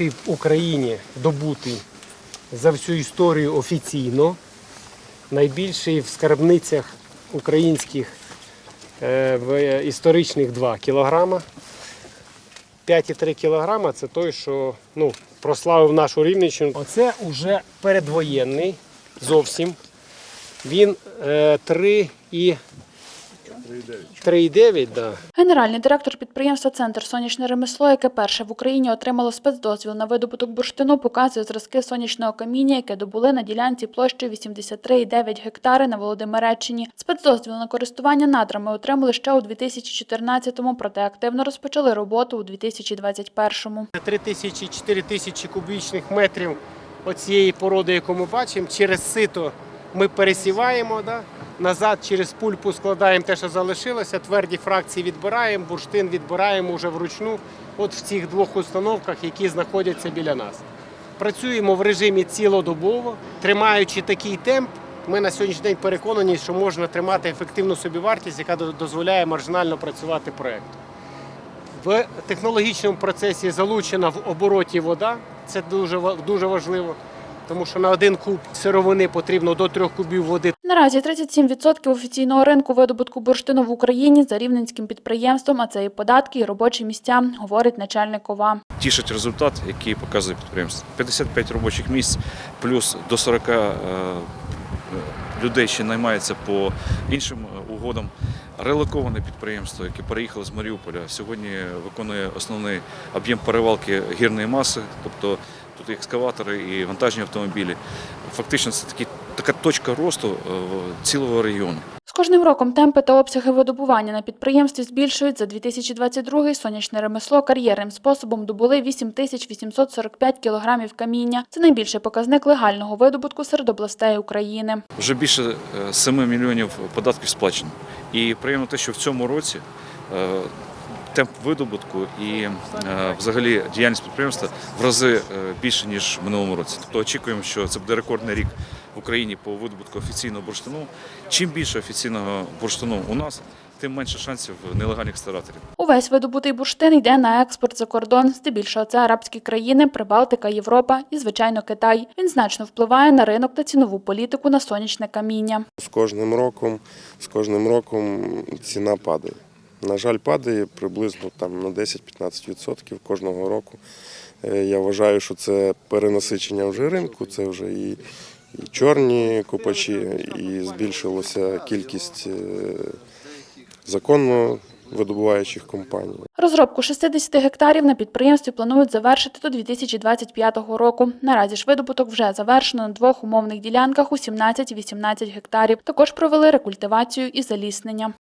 В Україні добутий за всю історію офіційно, найбільший в скарбницях українських е, в історичних 2 кілограма. 5,3 кілограма це той, що ну, прославив нашу Рівненщину. Оце вже передвоєнний зовсім. Він е, 3 і 3,9, да. Генеральний директор підприємства Центр сонячне ремесло, яке перше в Україні отримало спецдозвіл на видобуток бурштину, показує зразки сонячного каміння, яке добули на ділянці площею 83,9 гектари на Володимиреччині. Спецдозвіл на користування надрами отримали ще у 2014-му, проте активно розпочали роботу у 2021-му. 3 тисячі, 4 тисячі кубічних метрів оцієї породи, яку ми бачимо, через сито ми пересіваємо, да? назад через пульпу складаємо те, що залишилося, тверді фракції відбираємо, бурштин відбираємо вже вручну, от в цих двох установках, які знаходяться біля нас. Працюємо в режимі цілодобово, тримаючи такий темп. Ми на сьогоднішній день переконані, що можна тримати ефективну собівартість, яка дозволяє маржинально працювати проєкту. В технологічному процесі залучена в обороті вода. Це дуже дуже важливо, тому що на один куб сировини потрібно до трьох кубів води. Наразі 37% офіційного ринку видобутку бурштину в Україні за рівненським підприємством, а це і податки, і робочі місця, говорить начальник ОВА. тішить результат, який показує підприємство. 55 робочих місць, плюс до 40 е, людей ще наймається по іншим е, угодам. Релоковане підприємство, яке переїхало з Маріуполя, сьогодні виконує основний об'єм перевалки гірної маси, тобто тут і екскаватори, і вантажні автомобілі. Фактично, це такі, така точка росту е, цілого регіону. З кожним роком темпи та обсяги видобування на підприємстві збільшують. За 2022-й сонячне ремесло кар'єрним способом добули 8845 кілограмів каміння. Це найбільший показник легального видобутку серед областей України. Вже більше е, 7 мільйонів податків сплачено. І приємно те, що в цьому році е, темп видобутку і е, взагалі діяльність підприємства в рази е, більше, ніж в минулому році. Тобто очікуємо, що це буде рекордний рік в Україні по видобутку офіційного бурштину. Чим більше офіційного бурштину у нас, тим менше шансів нелегальних старателів. Увесь видобутий бурштин йде на експорт за кордон. Здебільшого це арабські країни, Прибалтика, Європа і, звичайно, Китай. Він значно впливає на ринок та цінову політику на сонячне каміння. З кожним роком, з кожним роком ціна падає. На жаль, падає приблизно там на 10-15% кожного року. Е, Я вважаю, що це перенасичення вже ринку, це вже і, і чорні копачі, і збільшилася кількість е, законно видобуваючих компаній. Розробку 60 гектарів на підприємстві планують завершити до 2025 року. Наразі ж видобуток вже завершено на двох умовних ділянках у 17 і 18 гектарів. Також провели рекультивацію і заліснення.